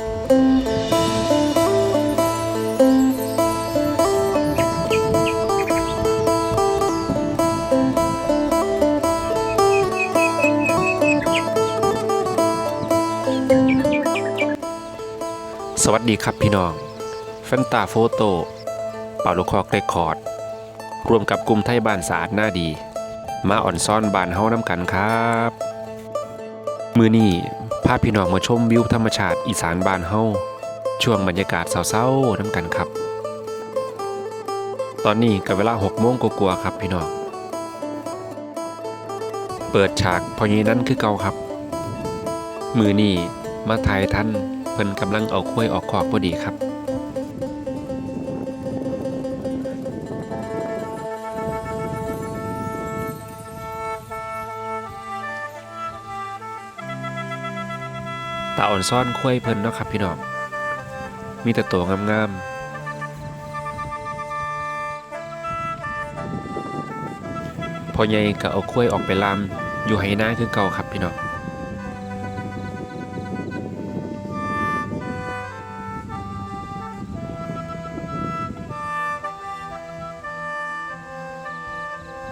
สวัสดีครับพี่น้องแฟนตาโฟโต้เป่าลูกคอกเรคคอร์ดรวมกับกลุ่มไทยบ้านสะอาดหน้าดี มาอ่อนซ่อนบานเฮาน้ำกันครับ มือนี้ พาพี่น้องมาชมวิวธรรมชาติอีสานบ้านเฮาช่วงบรรยากาศเศร้าๆน้ำกันครับ ตอนนี้กับเวลาหกโมงกว่าๆครับพี่น้อง เปิดฉากพอยีนั้นคือเก่าครับ มือนี่มาถ่ายท่านเพิ่นกำลังเอาคุ้ยออกขอกพอดีครับาอ่อนซ่อนคุ้วยเพิ่นเนาะครับพี่น้อง มีแต่ตัวงามๆพอใหญ่ก็เอาคุ้วยออกไปลามอยู่ไหหน้าคือเก่าครับพี่น้อง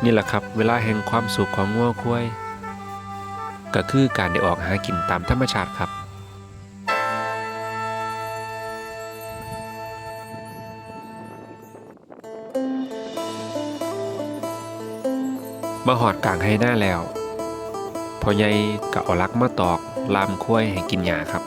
นี่แหละครับเวลาแห่งความสุขของงัวควายก็คือการได้ออกหากินตามธรรมชาติครับ มาหอดกลางให้หน้าแล้วพอใหญ่ก็อลักมาตอกลามควายให้กินหญ้าครับ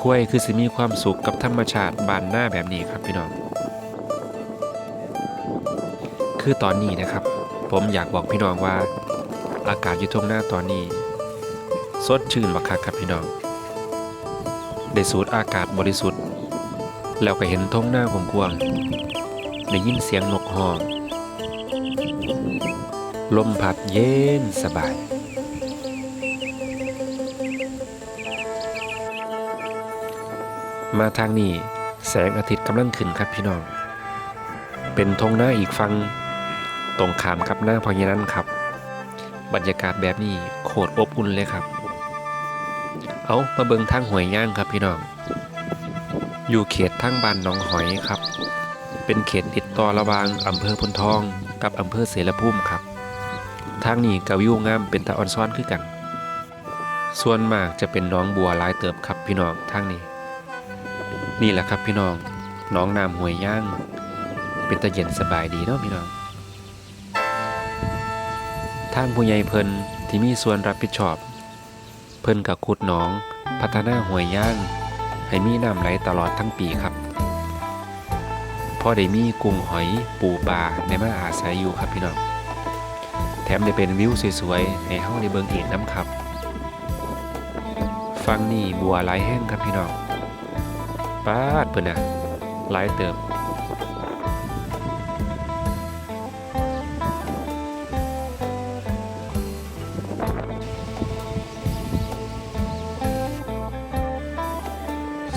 คุ้ยคือสิมีความสุขกับธรรมชาติบานหน้าแบบนี้ครับพี่น้อง คือตอนนี้นะครับ ผมอยากบอกพี่น้องว่า อากาศอยู่ทงหน้าตอนนี้ สดชื่นบักคักครับพี่น้อง ได้สูดอากาศบริสุทธิ์ แล้วก็เห็นทุ่งหน้าผมกวางได้ยินเสียงนกฮ้อง ลมพัดเย็นสบายมาทางนี้แสงอาทิตย์กำลังขึ้นครับพี่น้อง เป็นทงหน้าอีกฟัง ตรงขามกับหน้าพอญนั้นครับ บรรยากาศแบบนี้โคตรอบอุ่นเลยครับ เอามาเบิงทางหวยย่างครับพี่น้อง อยู่เขตทางบ้านหนองหอยครับ เป็นเขตติดต่อระหว่างอำเภอพนทองกับอำเภอเสรภูมิครับ ทางนี้กวิวงามเป็นตาออนซ้อนคือกัน ส่วนมากจะเป็นน้องบัวลายเติบครับพี่น้องทางนี้ นี่แหละครับพี่น้องน้องน้ำหวยย่าง เป็นตะเย็นสบายดีเนาะพี่น้อง ทางผู้ใหญ่เพิ่นที่มีส่วนรับผิดชอบ พิ่นกับขุดหนอง พัฒนาห้วยย่าง ให้มีน้ำไหลตลอดทั้งปีครับพอได้มีกุ้งหอยปูปลาในมาอาศัยอยู่ครับพี่น้องแถมได้เป็นวิวสวยๆให้เฮาได้เบิ่งเห็นน้ำครับฟังนี่บัวไหลแห้งครับพี่น้องปาดเพิ่นน่ะหลเติบ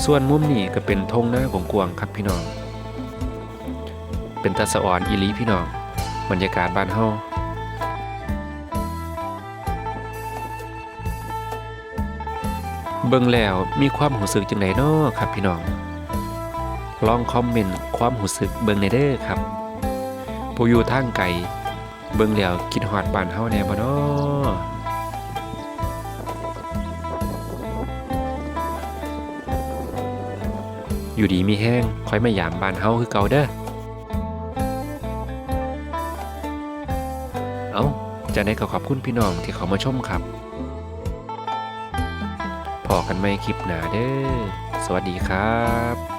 ส่วนมุมนี้ก็เป็นทงหน้าของกวางครับพี่น้อง เป็นตาสะอ่อนอีลีพี่น้อง บรรยากาศบ้านเฮาเบิ่งแล้วมีความหูสึกจังไดน้อครับพี่น้อง ลองคอมเมนต์ความหูสึกเบิ่งในเด้อครับผู้อยู่ทางไกลเบิ่งแล้วคิดฮอดบ้านเฮาแน่บ่น้อ อยู่ดีมีแห้งคอยมายามบ้านเฮาคือเก่าเด้อ เอาจะได้ก็ขอบคุณพี่น้องที่เขามาชมครับ พอกันไม่คลิปหนาเด้อ สวัสดีครับ